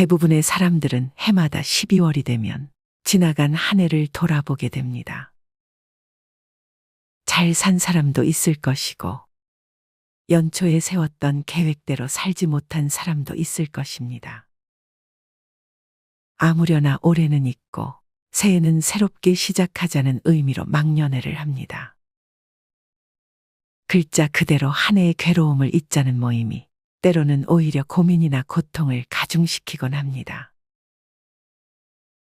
대부분의 사람들은 해마다 12월이 되면 지나간 한 해를 돌아보게 됩니다. 잘 산 사람도 있을 것이고, 연초에 세웠던 계획대로 살지 못한 사람도 있을 것입니다. 아무려나 올해는 있고, 새해는 새롭게 시작하자는 의미로 막년회를 합니다. 글자 그대로 한 해의 괴로움을 잊자는 모임이 때로는 오히려 고민이나 고통을 가중시키곤 합니다.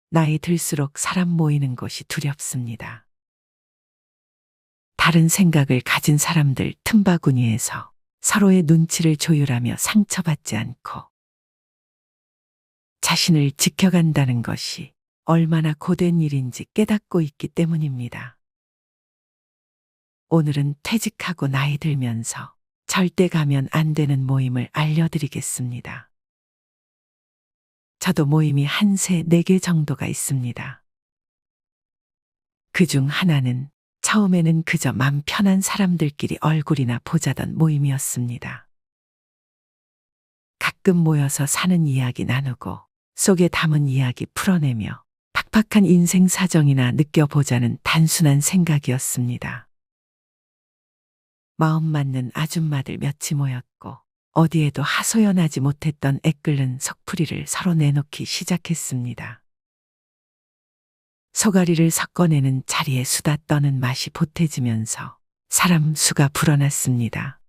나이 들수록 사람 모이는 곳이 두렵습니다. 다른 생각을 가진 사람들 틈바구니에서 서로의 눈치를 조율하며 상처받지 않고 자신을 지켜간다는 것이 얼마나 고된 일인지 깨닫고 있기 때문입니다. 오늘은 퇴직하고 나이 들면서 절대 가면 안 되는 모임을 알려드리겠습니다. 저도 모임이 한 세 네 개 정도가 있습니다. 그 중 하나는 처음에는 그저 맘 편한 사람들끼리 얼굴이나 보자던 모임이었습니다. 가끔 모여서 사는 이야기 나누고 속에 담은 이야기 풀어내며 팍팍한 인생 사정이나 느껴보자는 단순한 생각이었습니다. 마음 맞는 아줌마들 몇이 모였고 어디에도 하소연하지 못했던 애끓는 속풀이를 서로 내놓기 시작했습니다. 소가리를 섞어내는 자리에 수다 떠는 맛이 보태지면서 사람 수가 불어났습니다.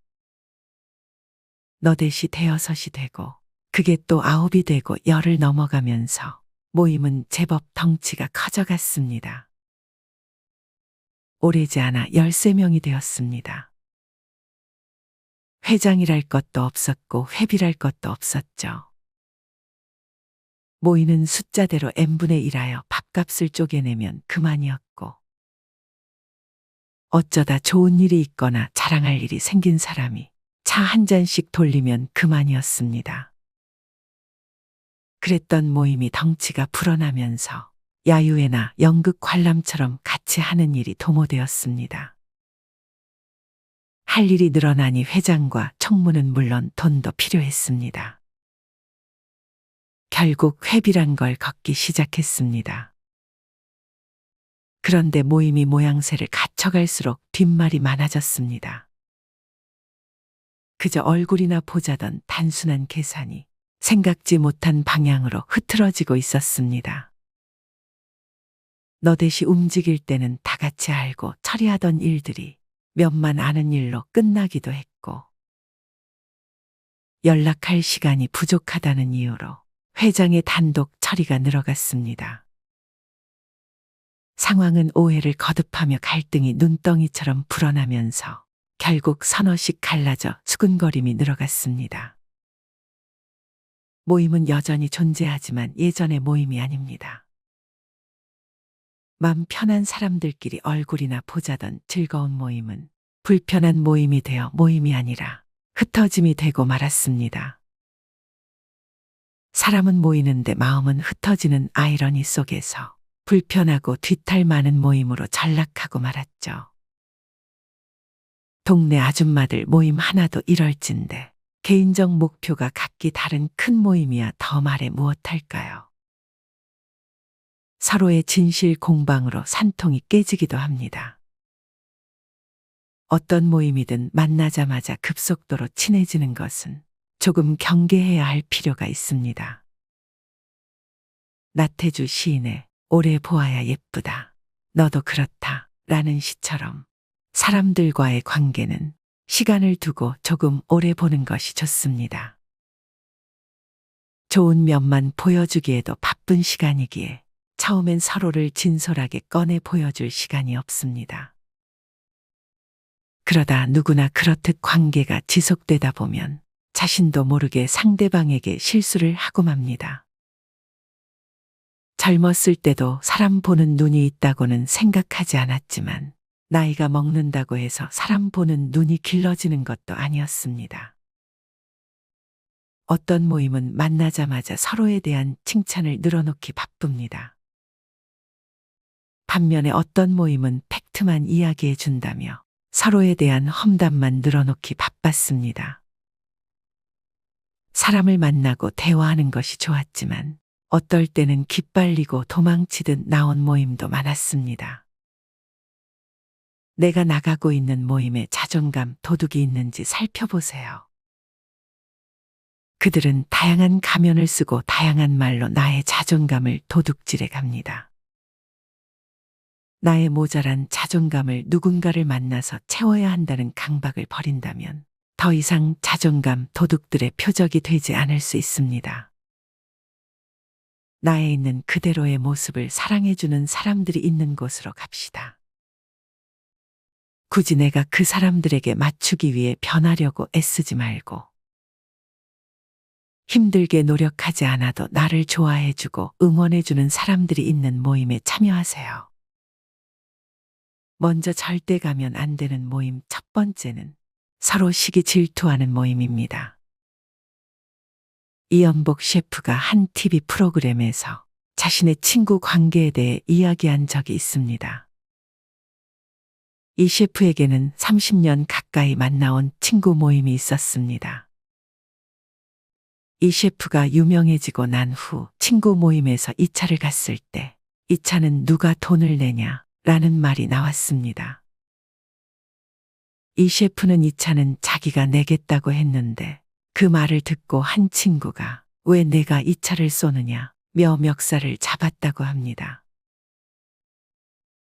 너댓이 대여섯이 되고 그게 또 아홉이 되고 열을 넘어가면서 모임은 제법 덩치가 커져갔습니다. 오래지 않아 13명이 되었습니다. 회장이랄 것도 없었고 회비랄 것도 없었죠. 모이는 숫자대로 n분의 1하여 밥값을 쪼개내면 그만이었고 어쩌다 좋은 일이 있거나 자랑할 일이 생긴 사람이 차 한 잔씩 돌리면 그만이었습니다. 그랬던 모임이 덩치가 불어나면서 야유회나 연극 관람처럼 같이 하는 일이 도모되었습니다. 할 일이 늘어나니 회장과 총무는 물론 돈도 필요했습니다. 결국 회비란 걸 걷기 시작했습니다. 그런데 모임이 모양새를 갖춰갈수록 뒷말이 많아졌습니다. 그저 얼굴이나 보자던 단순한 계산이 생각지 못한 방향으로 흐트러지고 있었습니다. 너댓이 움직일 때는 다 같이 알고 처리하던 일들이 몇만 아는 일로 끝나기도 했고, 연락할 시간이 부족하다는 이유로 회장의 단독 처리가 늘어갔습니다. 상황은 오해를 거듭하며 갈등이 눈덩이처럼 불어나면서 결국 서너씩 갈라져 수근거림이 늘어갔습니다. 모임은 여전히 존재하지만 예전의 모임이 아닙니다. 맘 편한 사람들끼리 얼굴이나 보자던 즐거운 모임은 불편한 모임이 되어 모임이 아니라 흩어짐이 되고 말았습니다. 사람은 모이는데 마음은 흩어지는 아이러니 속에서 불편하고 뒤탈 많은 모임으로 전락하고 말았죠. 동네 아줌마들 모임 하나도 이럴진데 개인적 목표가 각기 다른 큰 모임이야 더 말해 무엇할까요? 서로의 진실 공방으로 산통이 깨지기도 합니다. 어떤 모임이든 만나자마자 급속도로 친해지는 것은 조금 경계해야 할 필요가 있습니다. 나태주 시인의 오래 보아야 예쁘다. 너도 그렇다. 라는 시처럼 사람들과의 관계는 시간을 두고 조금 오래 보는 것이 좋습니다. 좋은 면만 보여주기에도 바쁜 시간이기에 처음엔 서로를 진솔하게 꺼내 보여줄 시간이 없습니다. 그러다 누구나 그렇듯 관계가 지속되다 보면 자신도 모르게 상대방에게 실수를 하고 맙니다. 젊었을 때도 사람 보는 눈이 있다고는 생각하지 않았지만 나이가 먹는다고 해서 사람 보는 눈이 길러지는 것도 아니었습니다. 어떤 모임은 만나자마자 서로에 대한 칭찬을 늘어놓기 바쁩니다. 반면에 어떤 모임은 팩트만 이야기해 준다며 서로에 대한 험담만 늘어놓기 바빴습니다. 사람을 만나고 대화하는 것이 좋았지만 어떨 때는 기빨리고 도망치듯 나온 모임도 많았습니다. 내가 나가고 있는 모임에 자존감, 도둑이 있는지 살펴보세요. 그들은 다양한 가면을 쓰고 다양한 말로 나의 자존감을 도둑질해 갑니다. 나의 모자란 자존감을 누군가를 만나서 채워야 한다는 강박을 버린다면 더 이상 자존감 도둑들의 표적이 되지 않을 수 있습니다. 나에 있는 그대로의 모습을 사랑해주는 사람들이 있는 곳으로 갑시다. 굳이 내가 그 사람들에게 맞추기 위해 변하려고 애쓰지 말고 힘들게 노력하지 않아도 나를 좋아해주고 응원해주는 사람들이 있는 모임에 참여하세요. 먼저 절대 가면 안 되는 모임 첫 번째는 서로 시기 질투하는 모임입니다. 이연복 셰프가 한 TV 프로그램에서 자신의 친구 관계에 대해 이야기한 적이 있습니다. 이 셰프에게는 30년 가까이 만나온 친구 모임이 있었습니다. 이 셰프가 유명해지고 난 후 친구 모임에서 이 차를 갔을 때이 차는 누가 돈을 내냐 라는 말이 나왔습니다. 이 셰프는 이 차는 자기가 내겠다고 했는데 그 말을 듣고 한 친구가 왜 내가 이 차를 쏘느냐 며 멱살을 잡았다고 합니다.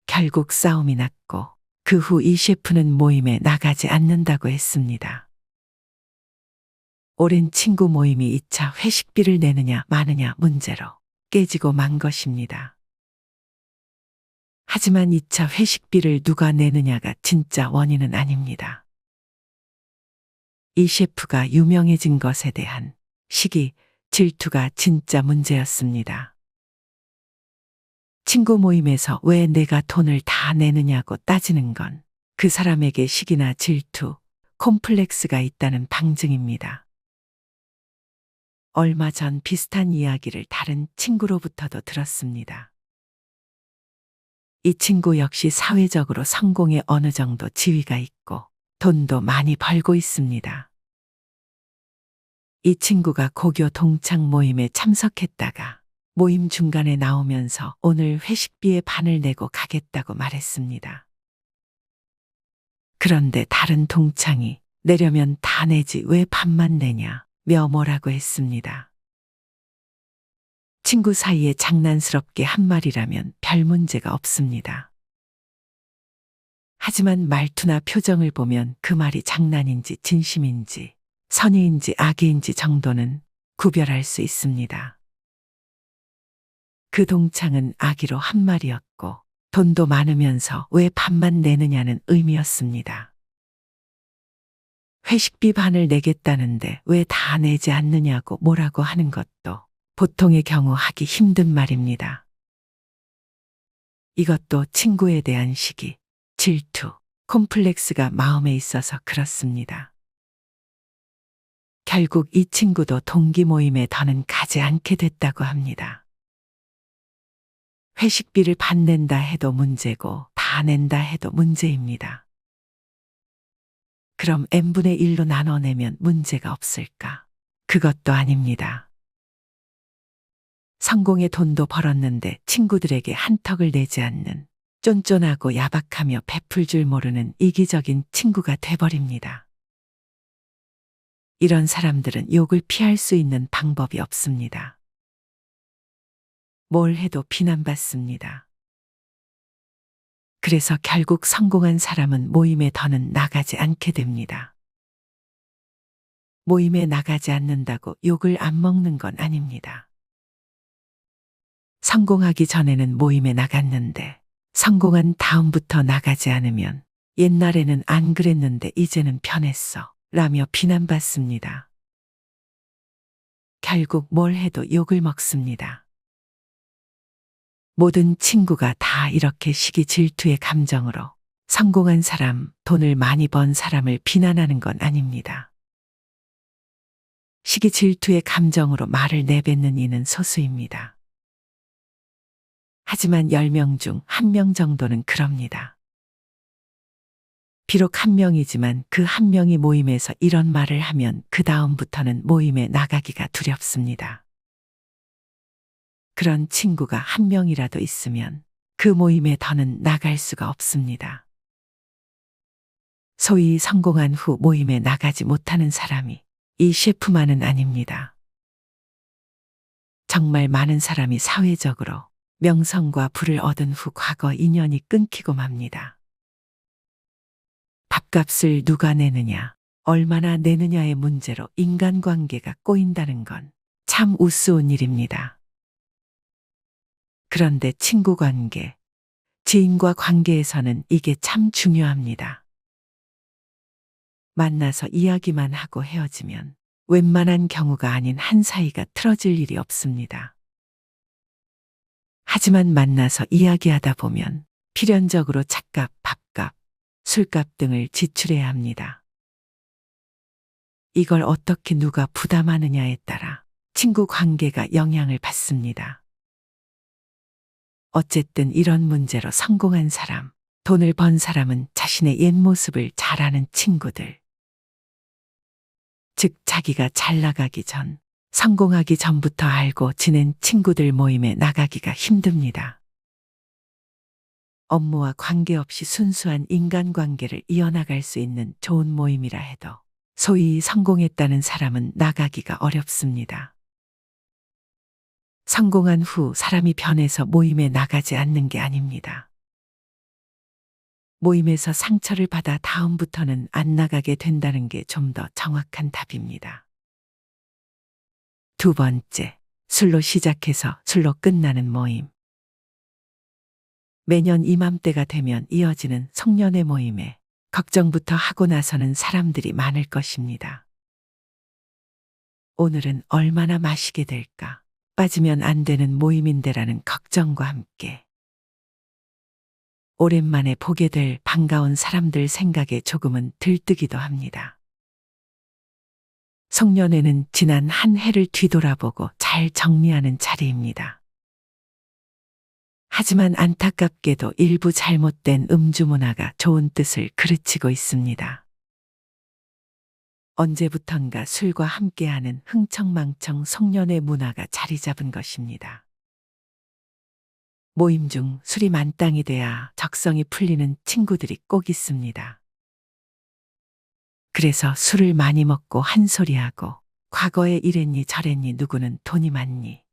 결국 싸움이 났고 그 후 이 셰프는 모임에 나가지 않는다고 했습니다. 오랜 친구 모임이 2차 회식비를 내느냐 마느냐 문제로 깨지고 만 것입니다. 하지만 2차 회식비를 누가 내느냐가 진짜 원인은 아닙니다. 이 셰프가 유명해진 것에 대한 시기, 질투가 진짜 문제였습니다. 친구 모임에서 왜 내가 돈을 다 내느냐고 따지는 건 그 사람에게 시기나 질투, 콤플렉스가 있다는 방증입니다. 얼마 전 비슷한 이야기를 다른 친구로부터도 들었습니다. 이 친구 역시 사회적으로 성공에 어느 정도 지위가 있고 돈도 많이 벌고 있습니다. 이 친구가 고교 동창 모임에 참석했다가 모임 중간에 나오면서 오늘 회식비의 반을 내고 가겠다고 말했습니다. 그런데 다른 동창이 내려면 다 내지 왜 반만 내냐 며 뭐라고 했습니다. 친구 사이에 장난스럽게 한 말이라면 별 문제가 없습니다. 하지만 말투나 표정을 보면 그 말이 장난인지 진심인지 선의인지 악의인지 정도는 구별할 수 있습니다. 그 동창은 악의로 한 말이었고 돈도 많으면서 왜 반만 내느냐는 의미였습니다. 회식비 반을 내겠다는데 왜 다 내지 않느냐고 뭐라고 하는 것도 보통의 경우 하기 힘든 말입니다. 이것도 친구에 대한 시기, 질투, 콤플렉스가 마음에 있어서 그렇습니다. 결국 이 친구도 동기 모임에 더는 가지 않게 됐다고 합니다. 회식비를 반낸다 해도 문제고 다 낸다 해도 문제입니다. 그럼 n분의 1로 나눠내면 문제가 없을까? 그것도 아닙니다. 성공의 돈도 벌었는데 친구들에게 한턱을 내지 않는 쫀쫀하고 야박하며 베풀 줄 모르는 이기적인 친구가 돼버립니다. 이런 사람들은 욕을 피할 수 있는 방법이 없습니다. 뭘 해도 비난받습니다. 그래서 결국 성공한 사람은 모임에 더는 나가지 않게 됩니다. 모임에 나가지 않는다고 욕을 안 먹는 건 아닙니다. 성공하기 전에는 모임에 나갔는데 성공한 다음부터 나가지 않으면 옛날에는 안 그랬는데 이제는 편했어 라며 비난받습니다. 결국 뭘 해도 욕을 먹습니다. 모든 친구가 다 이렇게 시기 질투의 감정으로 성공한 사람, 돈을 많이 번 사람을 비난하는 건 아닙니다. 시기 질투의 감정으로 말을 내뱉는 이는 소수입니다. 하지만 10명 중 1명 정도는 그럽니다. 비록 한 명이지만 그 한 명이 모임에서 이런 말을 하면 그 다음부터는 모임에 나가기가 두렵습니다. 그런 친구가 한 명이라도 있으면 그 모임에 더는 나갈 수가 없습니다. 소위 성공한 후 모임에 나가지 못하는 사람이 이 셰프만은 아닙니다. 정말 많은 사람이 사회적으로 명성과 부를 얻은 후 과거 인연이 끊기고 맙니다. 밥값을 누가 내느냐, 얼마나 내느냐의 문제로 인간관계가 꼬인다는 건 참 우스운 일입니다. 그런데 친구 관계, 지인과 관계에서는 이게 참 중요합니다. 만나서 이야기만 하고 헤어지면 웬만한 경우가 아닌 한 사이가 틀어질 일이 없습니다. 하지만 만나서 이야기하다 보면 필연적으로 차값, 밥값, 술값 등을 지출해야 합니다. 이걸 어떻게 누가 부담하느냐에 따라 친구 관계가 영향을 받습니다. 어쨌든 이런 문제로 성공한 사람, 돈을 번 사람은 자신의 옛 모습을 잘 아는 친구들. 즉, 자기가 잘 나가기 전, 성공하기 전부터 알고 지낸 친구들 모임에 나가기가 힘듭니다. 업무와 관계없이 순수한 인간관계를 이어나갈 수 있는 좋은 모임이라 해도 소위 성공했다는 사람은 나가기가 어렵습니다. 성공한 후 사람이 변해서 모임에 나가지 않는 게 아닙니다. 모임에서 상처를 받아 다음부터는 안 나가게 된다는 게 좀 더 정확한 답입니다. 두 번째, 술로 시작해서 술로 끝나는 모임. 매년 이맘때가 되면 이어지는 송년회 모임에 걱정부터 하고 나서는 사람들이 많을 것입니다. 오늘은 얼마나 마시게 될까? 빠지면 안 되는 모임인데라는 걱정과 함께 오랜만에 보게 될 반가운 사람들 생각에 조금은 들뜨기도 합니다. 송년회는 지난 한 해를 뒤돌아보고 잘 정리하는 자리입니다. 하지만 안타깝게도 일부 잘못된 음주 문화가 좋은 뜻을 그르치고 있습니다. 언제부턴가 술과 함께하는 흥청망청 송년회 문화가 자리 잡은 것입니다. 모임 중 술이 만땅이 돼야 적성이 풀리는 친구들이 꼭 있습니다. 그래서 술을 많이 먹고 한 소리하고 과거에 이랬니 저랬니 누구는 돈이 많니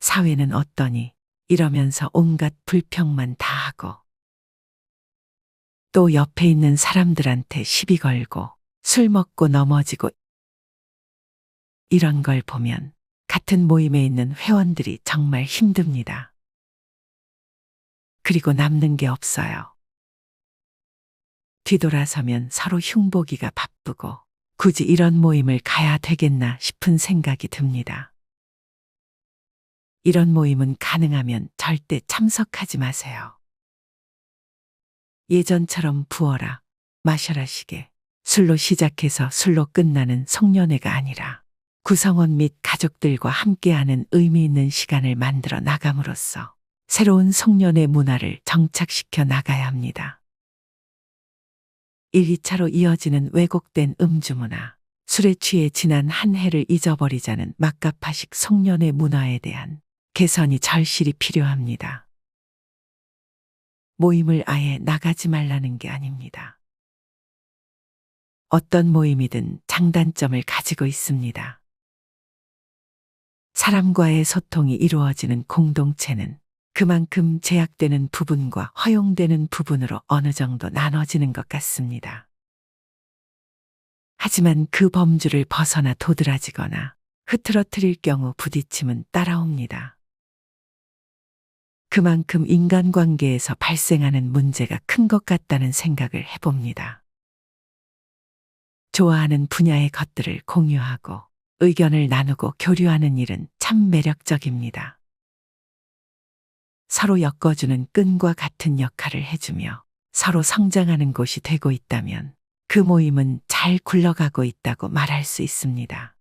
사회는 어떠니 이러면서 온갖 불평만 다 하고 또 옆에 있는 사람들한테 시비 걸고 술 먹고 넘어지고 이런 걸 보면 같은 모임에 있는 회원들이 정말 힘듭니다. 그리고 남는 게 없어요. 뒤돌아서면 서로 흉보기가 바쁘고 굳이 이런 모임을 가야 되겠나 싶은 생각이 듭니다. 이런 모임은 가능하면 절대 참석하지 마세요. 예전처럼 부어라, 마셔라 시게 술로 시작해서 술로 끝나는 송년회가 아니라 구성원 및 가족들과 함께하는 의미 있는 시간을 만들어 나감으로써 새로운 송년회 문화를 정착시켜 나가야 합니다. 1, 2차로 이어지는 왜곡된 음주 문화, 술에 취해 지난 한 해를 잊어버리자는 막가파식 송년회 문화에 대한 개선이 절실히 필요합니다. 모임을 아예 나가지 말라는 게 아닙니다. 어떤 모임이든 장단점을 가지고 있습니다. 사람과의 소통이 이루어지는 공동체는 그만큼 제약되는 부분과 허용되는 부분으로 어느 정도 나눠지는 것 같습니다. 하지만 그 범주를 벗어나 도드라지거나 흐트러뜨릴 경우 부딪힘은 따라옵니다. 그만큼 인간관계에서 발생하는 문제가 큰 것 같다는 생각을 해봅니다. 좋아하는 분야의 것들을 공유하고 의견을 나누고 교류하는 일은 참 매력적입니다. 서로 엮어주는 끈과 같은 역할을 해주며 서로 성장하는 곳이 되고 있다면 그 모임은 잘 굴러가고 있다고 말할 수 있습니다.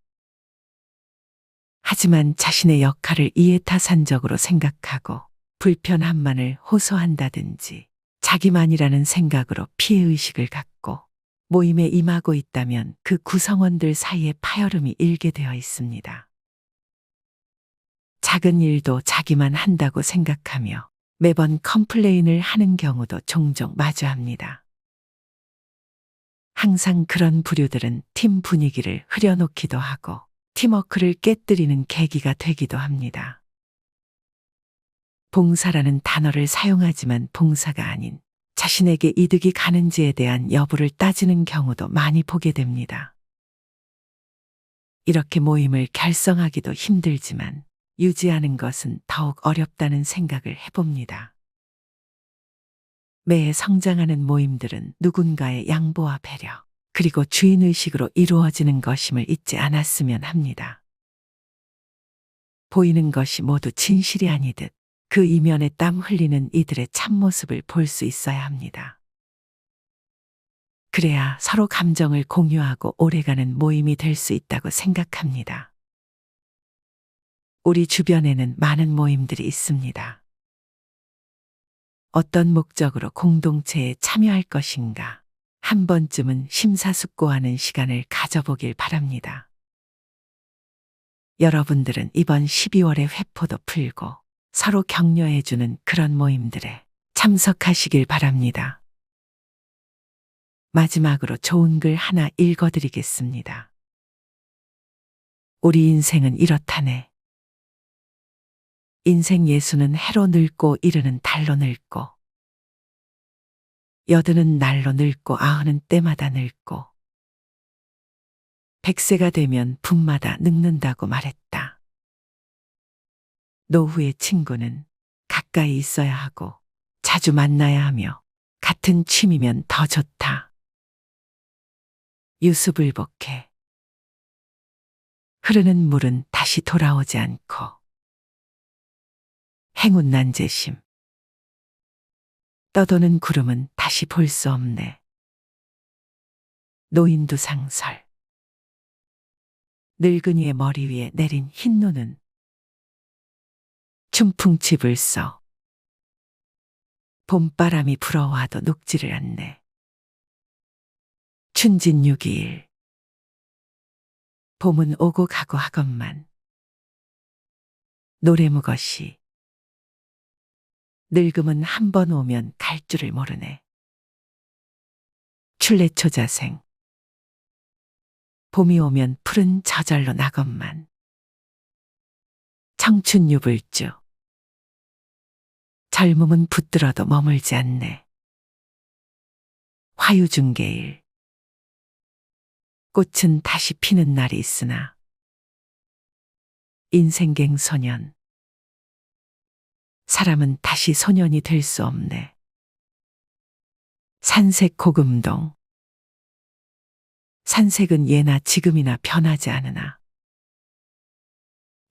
하지만 자신의 역할을 이해타산적으로 생각하고 불편함만을 호소한다든지 자기만이라는 생각으로 피해의식을 갖고 모임에 임하고 있다면 그 구성원들 사이에 파열음이 일게 되어 있습니다. 작은 일도 자기만 한다고 생각하며 매번 컴플레인을 하는 경우도 종종 마주합니다. 항상 그런 부류들은 팀 분위기를 흐려놓기도 하고 팀워크를 깨뜨리는 계기가 되기도 합니다. 봉사라는 단어를 사용하지만 봉사가 아닌 자신에게 이득이 가는지에 대한 여부를 따지는 경우도 많이 보게 됩니다. 이렇게 모임을 결성하기도 힘들지만 유지하는 것은 더욱 어렵다는 생각을 해봅니다. 매해 성장하는 모임들은 누군가의 양보와 배려, 그리고 주인의식으로 이루어지는 것임을 잊지 않았으면 합니다. 보이는 것이 모두 진실이 아니듯 그 이면에 땀 흘리는 이들의 참모습을 볼 수 있어야 합니다. 그래야 서로 감정을 공유하고 오래가는 모임이 될 수 있다고 생각합니다. 우리 주변에는 많은 모임들이 있습니다. 어떤 목적으로 공동체에 참여할 것인가 한 번쯤은 심사숙고하는 시간을 가져보길 바랍니다. 여러분들은 이번 12월에 회포도 풀고 서로 격려해주는 그런 모임들에 참석하시길 바랍니다. 마지막으로 좋은 글 하나 읽어드리겠습니다. 우리 인생은 이렇다네. 인생 예수는 해로 늙고 이르는 달로 늙고 여드는 날로 늙고 아흔은 때마다 늙고 백세가 되면 분마다 늙는다고 말했다. 노후의 친구는 가까이 있어야 하고 자주 만나야 하며 같은 취미면 더 좋다. 유수불복해. 흐르는 물은 다시 돌아오지 않고 행운 난제심. 떠도는 구름은 다시 볼 수 없네. 노인두 상설. 늙은이의 머리 위에 내린 흰 눈은 춘풍칩을 써. 봄바람이 불어와도 녹지를 않네. 춘진 6일. 봄은 오고 가고 하건만. 노래무것이. 늙음은 한 번 오면 갈 줄을 모르네. 출래초자생. 봄이 오면 푸른 저절로 나건만. 청춘유불주. 젊음은 붙들어도 머물지 않네. 화유중계일. 꽃은 다시 피는 날이 있으나. 인생갱 소년. 사람은 다시 소년이 될 수 없네. 산색 고금동. 산색은 예나 지금이나 변하지 않으나.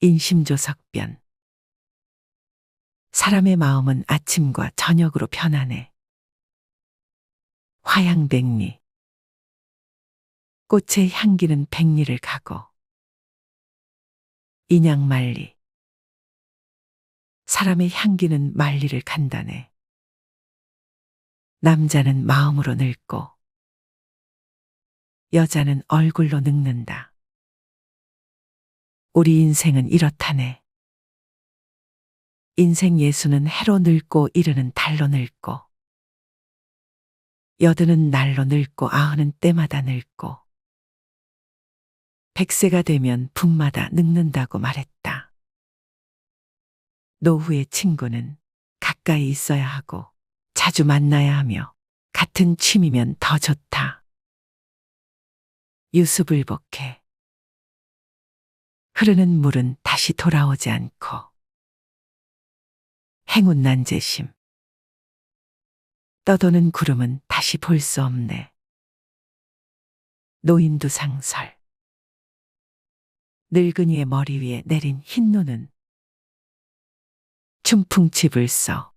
인심조석변. 사람의 마음은 아침과 저녁으로 변하네. 화양백리. 꽃의 향기는 백리를 가고. 인양만리. 사람의 향기는 만리를 간다네. 남자는 마음으로 늙고 여자는 얼굴로 늙는다. 우리 인생은 이렇다네. 인생 예수는 해로 늙고 이르는 달로 늙고 여드는 날로 늙고 아흔은 때마다 늙고 백세가 되면 분마다 늙는다고 말했다. 노후의 친구는 가까이 있어야 하고 자주 만나야 하며 같은 취미면 더 좋다. 유수불복해. 흐르는 물은 다시 돌아오지 않고 행운 난제심. 떠도는 구름은 다시 볼 수 없네. 노인두 상설. 늙은이의 머리 위에 내린 흰 눈은 춘풍칩을 써.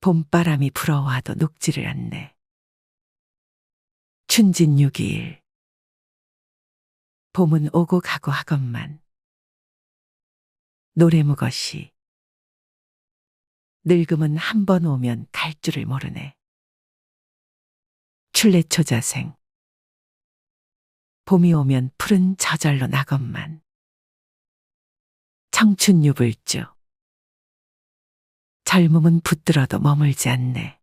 봄바람이 불어와도 녹지를 않네. 춘진 6일. 봄은 오고 가고 하건만. 노래 무것이. 늙음은 한 번 오면 갈 줄을 모르네. 출래초자생. 봄이 오면 푸른 저절로 낙원만. 청춘 유불주. 젊음은 붙들어도 머물지 않네.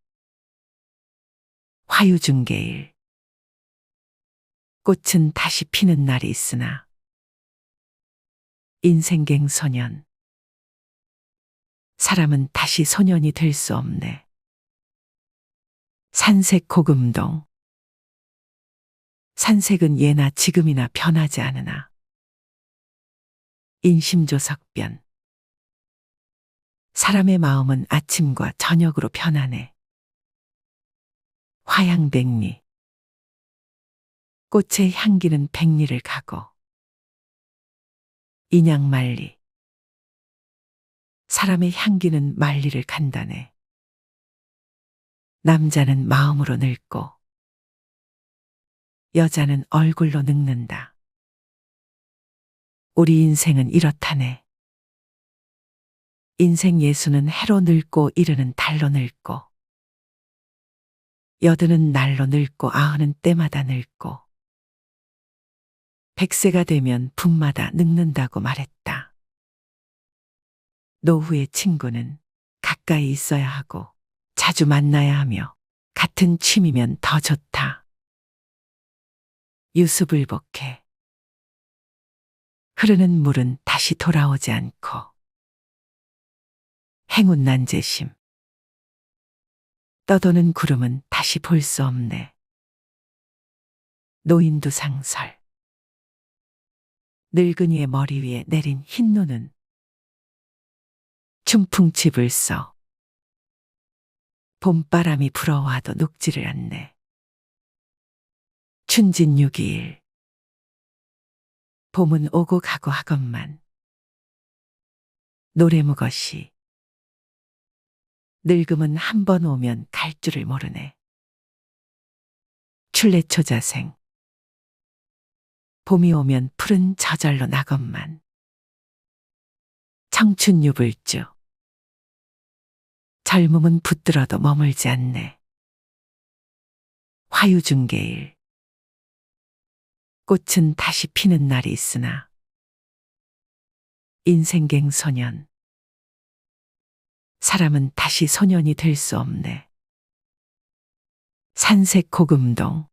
화유중개일. 꽃은 다시 피는 날이 있으나 인생갱 소년. 사람은 다시 소년이 될 수 없네. 산색 고금동. 산색은 예나 지금이나 변하지 않으나. 인심조석변. 사람의 마음은 아침과 저녁으로 변하네. 화양백리. 꽃의 향기는 백리를 가고. 인양만리. 사람의 향기는 만리를 간다네. 남자는 마음으로 늙고, 여자는 얼굴로 늙는다. 우리 인생은 이렇다네. 인생 예수는 해로 늙고 이르는 달로 늙고, 여드는 날로 늙고 아흔은 때마다 늙고, 백세가 되면 분마다 늙는다고 말했다. 노후의 친구는 가까이 있어야 하고 자주 만나야 하며 같은 취미면 더 좋다. 유수불복해. 흐르는 물은 다시 돌아오지 않고 행운 난제심. 떠도는 구름은 다시 볼 수 없네. 노인두 상설. 늙은이의 머리 위에 내린 흰 눈은 춘풍집을 써. 봄바람이 불어와도 녹지를 않네. 춘진 6일. 봄은 오고 가고 하건만. 노래무것이. 늙음은 한 번 오면 갈 줄을 모르네. 출래초 자생. 봄이 오면 푸른 저절로 낙원만. 청춘 유불주. 젊음은 붙들어도 머물지 않네. 화유중개일. 꽃은 다시 피는 날이 있으나 인생갱 소년. 사람은 다시 소년이 될 수 없네. 산색 고금동.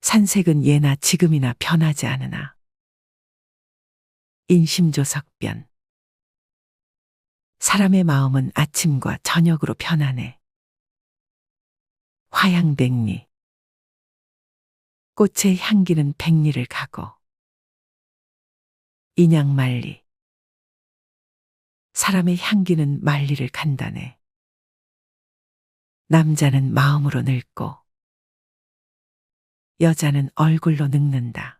산색은 예나 지금이나 변하지 않으나 인심조석변. 사람의 마음은 아침과 저녁으로 변하네. 화양백리. 꽃의 향기는 백리를 가고. 인양만리. 사람의 향기는 만리를 간다네. 남자는 마음으로 늙고, 여자는 얼굴로 늙는다.